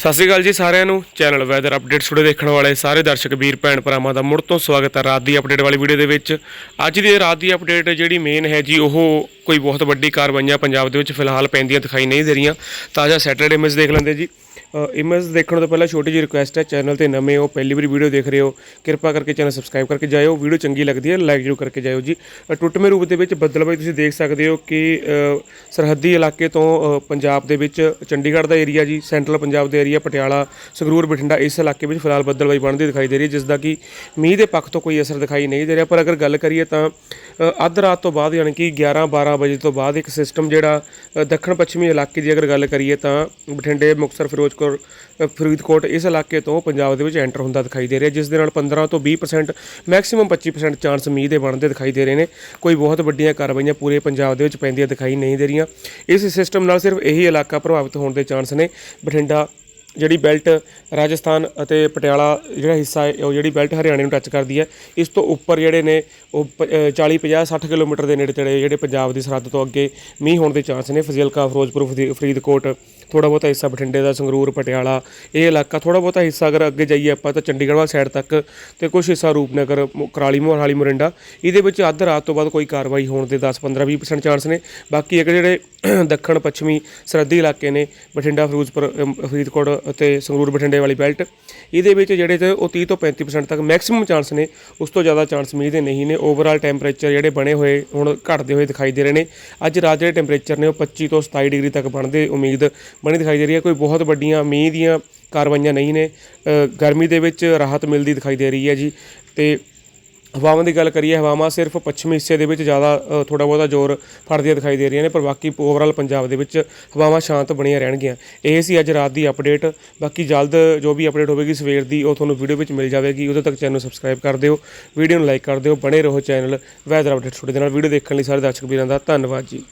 ਸਤਿ ਸ਼੍ਰੀ ਅਕਾਲ ਜੀ ਸਾਰਿਆਂ ਨੂੰ। ਚੈਨਲ ਵੈਦਰ ਅਪਡੇਟਸ ਸੁੜੇ ਦੇਖਣ ਵਾਲੇ ਸਾਰੇ ਦਰਸ਼ਕ, ਵੀਰ, ਭੈਣ, ਭਰਾਵਾਂ ਦਾ ਮੁੜ ਤੋਂ ਸਵਾਗਤ ਹੈ ਰਾਤ ਦੀ ਅਪਡੇਟ ਵਾਲੀ ਵੀਡੀਓ ਦੇ ਵਿੱਚ। ਅੱਜ ਦੀ ਰਾਤ ਦੀ ਅਪਡੇਟ ਜਿਹੜੀ ਮੇਨ ਹੈ ਜੀ, ਉਹ ਕੋਈ ਬਹੁਤ ਵੱਡੀ ਕਾਰਵਾਈਆਂ ਪੰਜਾਬ ਦੇ ਵਿੱਚ ਫਿਲਹਾਲ ਪੈਂਦੀਆਂ ਦਿਖਾਈ ਨਹੀਂ ਦੇ ਰਹੀਆਂ। ਤਾਜ਼ਾ ਸੈਟਰਡੇ ਇਮੇਜ ਦੇਖ ਲੈਂਦੇ ਜੀ। ਇਮੇਜ ਦੇਖਣ ਤੋਂ ਪਹਿਲਾਂ ਛੋਟੀ ਜਿਹੀ ਰਿਕੁਐਸਟ ਹੈ ਚੈਨਲ ਤੇ ਨਵੇਂ ਹੋ ਪਹਿਲੀ ਵਾਰੀ ਵੀਡੀਓ ਦੇਖ ਰਹੇ ਹੋ ਕਿਰਪਾ ਕਰਕੇ ਚੈਨਲ ਸਬਸਕ੍ਰਾਈਬ ਕਰਕੇ ਜਾਇਓ ਵੀਡੀਓ ਚੰਗੀ ਲੱਗਦੀ ਹੈ ਲਾਈਕ ਜ਼ਰੂਰ ਕਰਕੇ ਜਾਇਓ ਜੀ। ਅ, ਟੁੱਟਵੇਂ ਰੂਪ ਦੇ ਵਿੱਚ ਬੱਦਲਬਾਈ ਤੁਸੀਂ ਦੇਖ ਸਕਦੇ ਹੋ ਕਿ ਸਰਹੱਦੀ ਇਲਾਕੇ ਤੋਂ ਪੰਜਾਬ ਦੇ ਵਿੱਚ ਚੰਡੀਗੜ੍ਹ ਦਾ ਏਰੀਆ ਜੀ ਸੈਂਟਰਲ ਪੰਜਾਬ ਦੇ ਏਰੀਆ ਪਟਿਆਲਾ ਸੰਗਰੂਰ ਬਠਿੰਡਾ ਇਸ ਇਲਾਕੇ ਵਿੱਚ ਫਿਲਹਾਲ ਬੱਦਲਬਾਈ ਬਣਦੀ ਦਿਖਾਈ ਦੇ ਰਹੀ ਹੈ ਜਿਸ ਦਾ ਕਿ ਮੀਂਹ ਦੇ ਪੱਖ ਤੋਂ ਕੋਈ ਅਸਰ ਦਿਖਾਈ ਨਹੀਂ ਦੇ ਰਿਹਾ। ਪਰ ਅਗਰ ਗੱਲ ਕਰੀਏ ਤਾਂ ਅੱਧ ਰਾਤ ਤੋਂ ਬਾਅਦ ਯਾਨੀ ਕਿ 11 12 ਵਜੇ ਤੋਂ ਬਾਅਦ ਇੱਕ ਸਿਸਟਮ ਜਿਹੜਾ ਦੱਖਣ ਪੱਛਮੀ ਇਲਾਕੇ ਦੀ ਅਗਰ ਗੱਲ ਕਰੀਏ ਤਾਂ ਬਠਿੰਡੇ ਮੁਕਤਸਰ ਫਿਰੋਜ਼ਪੁਰ ਅ, ਫਰੀਦਕੋਟ ਇਸ ਇਲਾਕੇ ਤੋਂ ਪੰਜਾਬ ਦੇ ਵਿੱਚ ਐਂਟਰ ਹੁੰਦਾ ਦਿਖਾਈ ਦੇ ਰਿਹਾ ਜਿਸ ਦੇ ਨਾਲ 15 ਤੋਂ 20% ਮੈਕਸਿਮਮ 25% ਚਾਂਸ ਮੀਂਹ ਦੇ ਬਣਦੇ ਦਿਖਾਈ ਦੇ ਰਹੇ ਨੇ। ਕੋਈ ਬਹੁਤ ਵੱਡੀਆਂ ਕਾਰਵਾਈਆਂ ਪੂਰੇ ਪੰਜਾਬ ਦੇ ਵਿੱਚ ਪੈਂਦੀਆਂ ਦਿਖਾਈ ਨਹੀਂ ਦੇ ਰਹੀਆਂ। ਇਸ ਸਿਸਟਮ ਨਾਲ ਸਿਰਫ ਇਹੀ ਇਲਾਕਾ ਪ੍ਰਭਾਵਿਤ ਹੋਣ ਦੇ ਚਾਂਸ ਨੇ। ਬਠਿੰਡਾ ਜਿਹੜੀ ਬੈਲਟ ਰਾਜਸਥਾਨ ਅਤੇ ਪਟਿਆਲਾ ਜਿਹੜਾ ਹਿੱਸਾ ਹੈ ਉਹ ਜਿਹੜੀ ਬੈਲਟ ਹਰਿਆਣੇ ਨੂੰ ਟੱਚ ਕਰਦੀ ਹੈ। ਇਸ ਤੋਂ ਉੱਪਰ ਜਿਹੜੇ ਨੇ ਉਹ ਪ- ਅ, 40 50 60 ਕਿਲੋਮੀਟਰ ਦੇ ਨੇੜੇ ਤੇੜੇ ਜਿਹੜੇ ਪੰਜਾਬ ਦੀ ਸਰਹੱਦ ਤੋਂ ਅੱਗੇ ਮੀਂਹ ਹੋਣ ਦੇ ਚਾਂਸ ਨੇ। ਫਜ਼ਿਲਕਾ ਫਿਰੋਜ਼ਪੁਰ ਫਰੀ- ਫਰੀਦਕੋਟ ਥੋੜਾ ਬਹੁਤਾ ਹਿੱਸਾ ਬਠਿੰਡੇ ਦਾ ਸੰਗਰੂਰ ਪਟਿਆਲਾ ਇਹ ਇਲਾਕਾ ਥੋੜਾ ਬਹੁਤਾ ਹਿੱਸਾ ਅਗਰ ਅੱਗੇ ਜਾਈਏ ਆਪਾਂ ਤਾਂ ਚੰਡੀਗੜ੍ਹ ਵਾਲੀ ਸਾਈਡ ਤੱਕ ਤੇ ਕੁਝ ਹਿੱਸਾ ਰੂਪਨਗਰ ਕਰਾਲੀ ਮੋਹਾਲੀ ਮੋਰਿੰਡਾ ਇਹਦੇ ਵਿੱਚ ਅੱਧ ਰਾਤ ਤੋਂ ਬਾਅਦ ਕੋਈ ਕਾਰਵਾਈ ਹੋਣ ਦੇ 10 15 20% ਚਾਂਸ ਨੇ। ਬਾਕੀ ਇੱਕ ਜਿਹੜੇ ਦੱਖਣ ਪੱਛਮੀ ਸਰਹੱਦੀ ਇਲਾਕੇ ਨੇ ਬਠਿੰਡਾ ਫਿਰੋਜ਼ਪੁਰ ਫਰੀਦਕੋਟ ਅਤੇ ਸੰਗਰੂਰ ਬਠਿੰਡੇ ਵਾਲੀ ਬੈਲਟ। ਇਹਦੇ ਵਿੱਚ ਜਿਹੜੇ ਤੇ ਉਹ 30 ਤੋਂ 35% ਤੱਕ ਮੈਕਸਿਮਮ ਚਾਂਸ ਨੇ, ਉਸ ਤੋਂ ਜ਼ਿਆਦਾ ਚਾਂਸ ਮੀਂਹ ਦੇ ਨਹੀਂ ਨੇ। ਓਵਰਆਲ ਟੈਂਪਰੇਚਰ ਜਿਹੜੇ ਬਣੇ ਹੋਏ ਹੁਣ ਘਟਦੇ ਹੋਏ ਦਿਖਾਈ ਦੇ ਰਹੇ ਨੇ। ਅੱਜ ਰਾਤ ਜਿਹੜੇ ਟੈਂਪਰੇਚਰ ਨੇ ਉਹ 25 ਤੋਂ 27 ਡਿਗਰੀ ਤੱਕ ਬਣਦੇ ਉਮੀਦ ਬਣੀ ਦਿਖਾਈ ਦੇ ਰਹੀ ਹੈ। ਕੋਈ ਬਹੁਤ ਵੱਡੀਆਂ ਮੀਂਹ ਦੀਆਂ ਕਾਰਵਾਈਆਂ ਨਹੀਂ ਨੇ। ਗਰਮੀ ਦੇ ਵਿੱਚ ਰਾਹਤ ਮਿਲਦੀ ਦਿਖਾਈ ਦੇ ਰਹੀ ਹੈ ਜੀ। ਤੇ ਹਵਾਵਾਂ ਦੀ ਗੱਲ ਕਰੀਏ, ਹਵਾਵਾਂ ਸਿਰਫ ਪੱਛਮੀ ਹਿੱਸੇ ਦੇ ਵਿੱਚ ਜ਼ਿਆਦਾ ਥੋੜਾ ਬਹੁਤਾ ਜ਼ੋਰ ਫੜਦੀਆਂ ਦਿਖਾਈ ਦੇ ਰਹੀਆਂ ਨੇ, ਪਰ ਬਾਕੀ ਓਵਰਆਲ ਪੰਜਾਬ ਦੇ ਵਿੱਚ ਹਵਾਵਾਂ ਸ਼ਾਂਤ ਬਣੀਆਂ ਰਹਿਣਗੀਆਂ। ਇਹ ਸੀ ਅੱਜ ਰਾਤ ਦੀ ਅਪਡੇਟ ਬਾਕੀ ਜਲਦ ਜੋ ਵੀ ਅਪਡੇਟ ਹੋਵੇਗੀ ਸਵੇਰ ਦੀ, ਉਹ ਤੁਹਾਨੂੰ ਵੀਡੀਓ ਵਿੱਚ ਮਿਲ ਜਾਵੇਗੀ। ਉਦੋਂ ਤੱਕ ਚੈਨਲ ਨੂੰ ਸਬਸਕ੍ਰਾਈਬ ਕਰ ਦਿਓ ਵੀਡੀਓ ਨੂੰ ਲਾਈਕ ਕਰ ਦਿਓ, ਬਣੇ ਰਹੋ ਚੈਨਲ ਵੈਦਰ ਅਪਡੇਟ ਤੁਹਾਡੇ ਦੇ ਨਾਲ ਵੀਡੀਓ ਦੇਖਣ ਲਈ ਸਾਰੇ ਦਰਸ਼ਕ ਵੀਰਾਂ ਦਾ ਧੰਨਵਾਦ ਜੀ।